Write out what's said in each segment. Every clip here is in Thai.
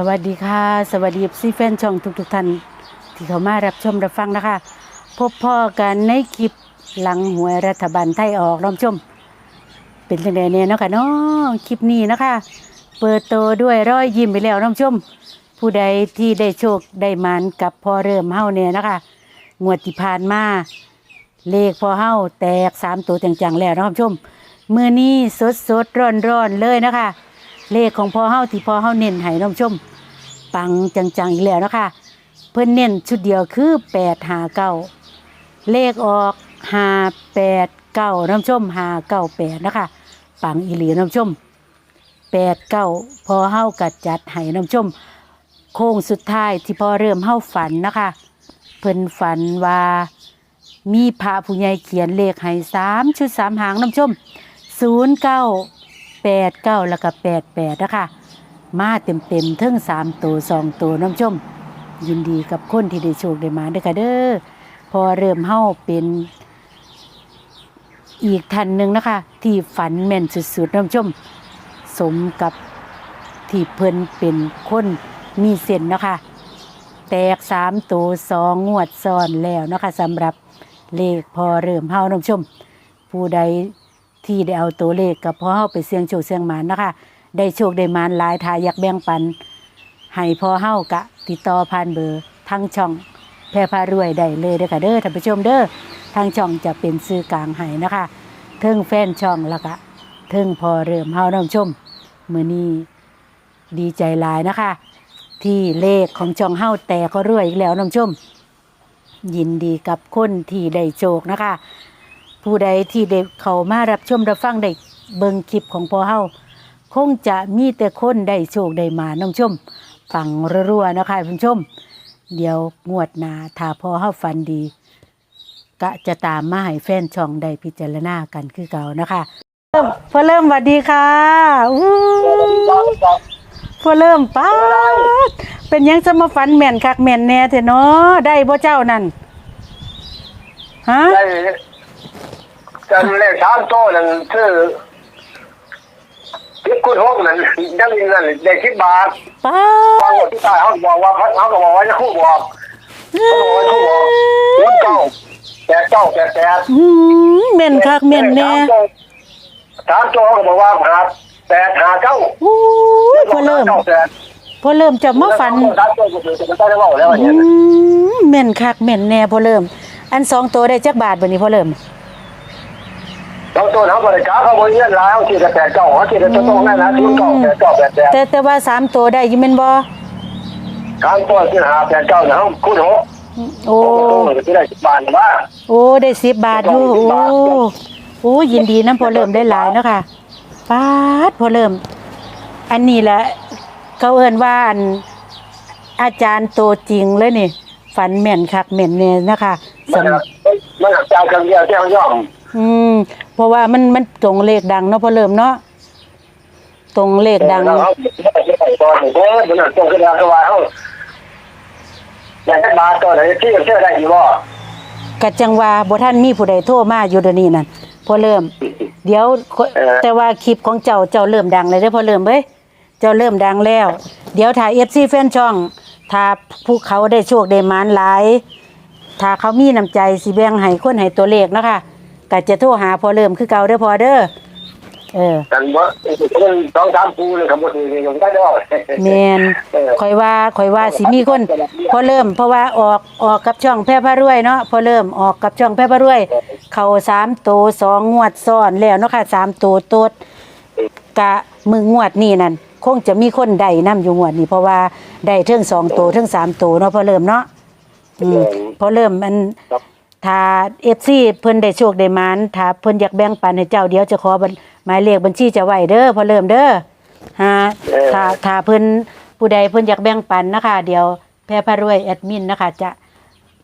สวัสดีค่ะ สวัสดีซีแฟนช่องทุกๆท่านที่เข้ามารับชมรับฟังนะคะ พบพ่อกันในคลิปหลังหวยรัฐบาลไทยออกรับชม เป็นจังไดเนี่ยเนาะค่ะเนาะคลิปนี้นะคะ เปิดโตด้วยรอยยิ้มไปแล้วน้องชม ผู้ใดที่ได้โชคได้มันกับพ่อเริ่มเฮ้าเนี่ยนะคะงวดที่ผ่านมาเลขพอเฮ้าแตกสามตัวจังๆแล้วน้องชมมือนี้สดสดร้อนร้อนๆเลยนะคะ เลขของพ่อเฮาที่พ่อเฮาเน้นให้น้องชม ปังจังๆอีกแล้วนะคะเพิ่นเน้นชุดเดียวคือแปดหาเก้าเลขออกหาแปดเก้าน้ำชมหาเก้าแปดนะคะปังอีหลีน้ำชมแปดเก้าพอเฮากัดจัดให้น้ำชม โค้งสุดท้ายที่พอเริ่มเฮาฝันนะคะ เพิ่นฝันว่ามีพระผู้ใหญ่เขียนเลขให้สามชุดสามหางน้ำชมศูนย์เก้า แปดเก้าแล้วก็แปดแปดนะคะมาเต็มเต็มทั้งสามตัวสองตัวน้ำชม ยินดีกับคนที่ได้โชคได้มาเด้อค่ะเด้อพอเริ่มเฮาเป็นอีกท่านหนึ่งนะคะ ที่ฝันแม่นสุดๆน้ำชม สมกับที่เพิ่นเป็นคนมีเส้นนะคะ แตกสามตัวสองงวดซ้อนแล้วนะคะสำหรับเลขพอเริ่มเฮาน้ำชม ผู้ใด ที่ได้เอาตัวเลขกับพ่อเฮาไปเสี่ยงโชคเสี่ยงหมานนะคะ ได้โชคได้หมานหลายทายอยากแบ่งปันให้พ่อเฮากะ ติดต่อผ่านเบอร์ทางช่องแพร่พารวยได้เลยเด้อค่ะเด้อท่านผู้ชมเด้อทางช่องจะเป็นซื้อกลางให้นะคะเทิงแฟนช่องแล้วก็เทิงพอเริ่มเฮาน้ำชมมื้อนี้ดีใจหลายนะคะ ที่เลขของช่องเฮาแต่ก็รวยอีกแล้วน้ำชม ยินดีกับคนที่ได้โชคนะคะ ผู้ใดที่ได้เขามารับชมรับฟังได้เบิ่งคลิปของพ่อเฮาคงจะมีแต่คนได้โชคได้มาน้องชมฟังรัวๆนะคะคุณชม เดี๋ยวงวดหนาถ้าพ่อเฮาฝันดีก็จะตามมาให้แฟนช่องได้พิจารณากันคือเก่านะคะเริ่มพอเริ่มสวัสดีค่ะอู้พอเริ่มป้าดเป็นหยังจะมาฝันแม่นคักแม่นแน่เถอะเนาะได้บ่เจ้านั่นฮะ ได้ กันเลขสามโต้นั่นคือทิพคุณหกนั่นยังมีนั่นได้สิบบาทป้าบางคนที่ตายเขาบอกว่าเขาก็บอกว่าจะคู่บอกเขาบอกว่าคู่บอกศูนย์เก้าแปดเก้าแปดแปดอืมเม่นคักเม่นแน่สามโต้เขาบอกว่าหาแปดหาเก้าอู้ยพอเริ่มก้าแปดพอเริ่มจะมาฝันสามโต้ก็คือจะได้เล่าแล้วอืเนี่ยมเม่นคักเม่นแน่พอเริ่ม อันสองตัวได้จักบาทบัดนี้พอเริ่ม สองโต้เขาบริการเขาบริเวณแล้วที่จะแปดเก้าเขาที่จะต้องนั่นนะศูนย์เก้าแปดเก้าแปดแปดแต่แต่ว่าสามตัวได้อยินเป็นบ่สามโต้ที่หาแปดเก้าเนี่ยเขาคู่หกโอ้โอ้จะได้สิบบาทว่า โอ้ได้สิบบาทอยู่โอ้โอ้ยินดีน้ำพอเริ่มได้หลายเนาะค่ะป้าดพอเริ่ม อันนี้แหละเขาเอิ้นว่าอันอาจารย์ตัวจริงเลยนี่ ฝันแม่นคักแม่นแน่นะคะมันสำหักมันหักใจครั้งเดียวที่เขาย่อม อืมเพราะว่ามันมันตรงเลขดังเนาะพอเริ่มเนาะตรงเลขดังแล้วเขาตอนนี้เด้อมันหักตรงขึ้นแล้วก็ว่าเขาอยากได้บาทตัวไหนที่เชื่อได้อีกบ่กัจังว่าบ่ท่านมีผู้ใดโทรมาอยู่เดี๋ยวนี้นั่นพอเริ่ม เดี๋ยวแต่ว่าคลิปของเจ้าเจ้าเริ่มดังเลยเด้อพอเริ่มเบ้ยเจ้าเริ่มดังแล้ว เดี๋ยวถ้า FC แฟนช่องถ้าผู้เขาได้โชคได้หมานหลายถ้าเขามีน้ำใจสิแบ่งให้คนให้ตัวเลขเนาะคะ ก็จะโทรหาพอเริ่มคือเก่าเด้อพอเด้อเออกันว่าคนสองสามปูเลยครับบ่ถือยังได้ดอกแมนข่อยว่าข่อยว่าสิมีคน พอเริ่มเพราะว่าออกออกกับช่องแพร่พระรวยเนาะพอเริ่มออกกับช่องแพร่พระรวย เขาสามตัวสองงวดซ้อนแล้วเนาะค่ะสามตัวโตดกะมืองวดนี่นั่นคงจะมีคนได้นํอยู่งวดนี้เพราะว่าได้เทิงสองตัวเทิงสามตัวเนาะพอเริ่มเนาะอืมพอเริ่มมันครับ ถ้าเอฟซีเพิ่นได้โชคได้หมานถ้าเพิ่นอยากแบ่งปันให้เจ้าเดี๋ยวจะขอบัญหมายเลขบัญชีจะไว้เด้อพอเริ่มเด้อฮะถ้าถ้าเพิ่นผู้ใดเพิ่นอยากแบ่งปันนะคะ เดี๋ยวแพรพารวยแอดมินนะคะ จะ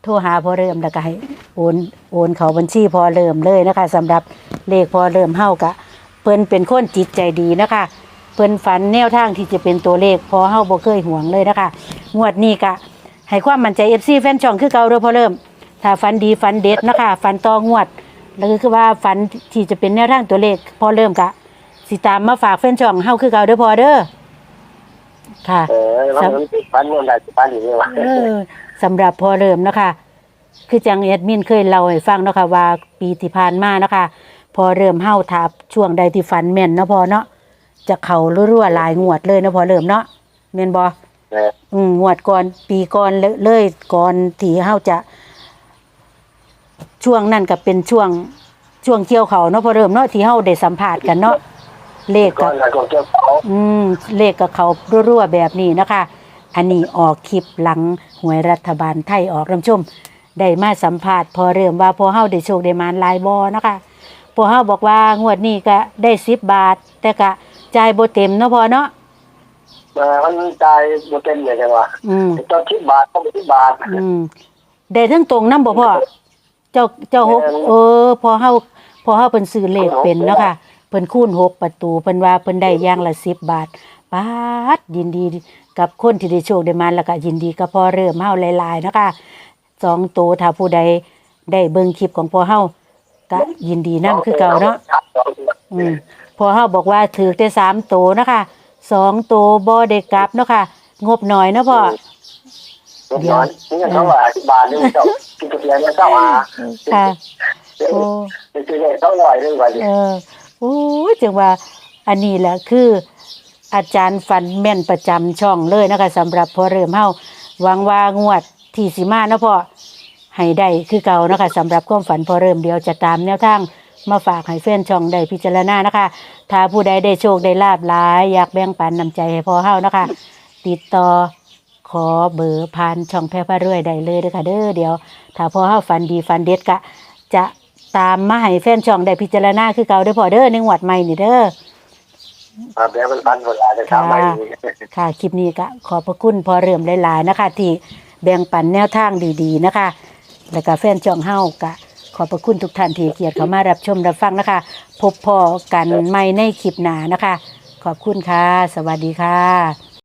โทรหาพอเริ่มแล้วก็ให้โอนโอนเขาบัญชีพอเริ่มเลยนะคะสำหรับเลขพอเริ่มเฮากะเพิ่นเป็นคนจิตใจดีนะคะ เพิ่นฝันแนวทางที่จะเป็นตัวเลขพอเฮาบ่เคยหวงเลยนะคะ งวดนี้กะให้ความมั่นใจ FC แฟนช่องคือเก่าเด้อพอเริ่ม ถ้าฝันดีฝันเด็ดนะคะฝันต่องวด แล้วก็คือว่าฝันที่จะเป็นแนวทางตัวเลขพอเริ่มกะสิตามมาฝากแฟนช่องเฮาคือเก่าเด้อพอเด้อค่ะ เออแล้วมันฟันมันได้ฟันอย่างนี้วะเออสำหรับพอเริ่มเนาะคะ คือจังแอดมินเคยเล่าให้ฟังเนาะค่ะว่าปีที่ผ่านมาเนาะคะ พอเริ่มเฮาทับช่วงใดที่ฝันแม่นเนาะพอเนาะจะเข้ารั่วๆหลายงวดเลยเนาะพอเริ่มเนาะแม่นบ่เอออืมงวดก่อนปีก่อนเลยเลยก่อนที่เฮาจะ ช่วงนั้นก็เป็นช่วงช่วงเกี่ยวเขาวเนาะพอเริ่มเนาะที่เฮาได้สัมภาษณ์กันเนาะเลขก่ก็อนการกดเก็บเขาอืมเลขกับเขารั่วๆแบบนี้นะคะ อันนี้ออกคลิปหลังหวยรัฐบาลไทยออกรำชมได้มาสัมภาษณ์พอเริ่มว่าพอเฮาได้โชคได้มานหลายบอนะคะพอเฮาบอกว่างวดนี้ก็ได้สิบบาท แต่ก็จ่ายบ่เต็มเนาะพอเนาะเออมันจ่ายโมเต็มเลยจังวะอืมตอนคิดบาทต้องคิดบาท อืมได้ทั้งตรงนำบ่พ่อ เจ้าเจ้าหกเออ พอเฮาพอเฮาเพิ่นซื้อเลขเป็นเนาะค่ะเพิ่นคูณหกประตูเพิ่นว่าเพิ่นได้อย่างละ10บาทปาดยินดีกับคนที่ได้โชคได้มาแล้วก็ยินดีกับพอเริ่มเฮาหลายๆเนาะค่ะสองโตวถ้าผู้ใดได้เบิ่งคลิปของพอเฮาก็ยินดีนํคือเก่าเนาะอืมพอเฮาบอกว่าถือแต่สามโตนะคะสองโตบ่ได้กลับเนาะค่ะงบหน่อยเนาะพ่อ เดี๋ยวนี่ก็เท่าไหร่บาทนี่เจ้ากินกาแฟเนี่ยเจ้าอาค่ะโอ้เป็นตัวเลขเท่าไหร่เรื่องวันนี้เออโอ้ยจังว่าอันนี้แหละคือ อาจารย์ฟันแม่นประจำช่องเลยนะคะสำหรับพอเริ่มเฮาหวังว่างวดที่สิมาเนาะพ่อให้ได้คือเก่านะคะสำหรับความฝันพอเริ่มเดียวจะตามแนวทางมาฝากให้แฟนช่องได้พิจารณานะคะ ถ้าผู้ใดได้โชคได้ลาบหลาย อยากแบ่งปันนำใจให้พ่อเฮานะคะ ติดต่อข อเบอร์ผ่านช่องแพร่พระรวยได้เลยเด้อค่ะเด้อเดี๋ยว ถ้าพ่อเฮาฝันดีฝันเด็ดก็จะตามมาให้แฟนช่องได้พิจารณาคือเก่าเด้อพ่อเด้อในงวดใหม่นี่เด้อเดี๋ยวมันพันคนละจะทำไปค่ะคลิปนี้ก็ขอบพระคุณพอเริ่มหลายๆนะคะ ที่แบ่งปันแนวทางดีๆนะคะ แล้วก็แฟนช่องเฮาก็ขอบพระคุณทุกท่านที่เกียรติเข้ามารับชมรับฟังนะคะ พบพอกันใหม่ในคลิปหน้านะคะ ขอบคุณค่ะ สวัสดีค่ะ